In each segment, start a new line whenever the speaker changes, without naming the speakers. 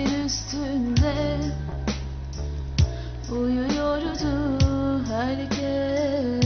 Denizin üstünde Uyuyordu herkes.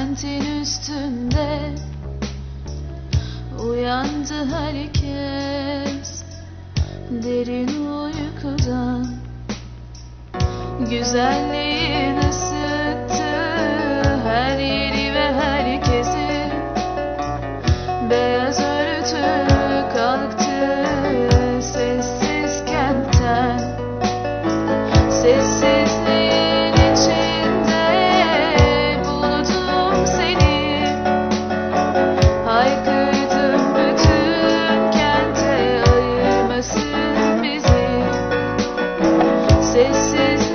Kentin üstünde Uyandı herkes. Derin uykudan Güzelliği nasıl this is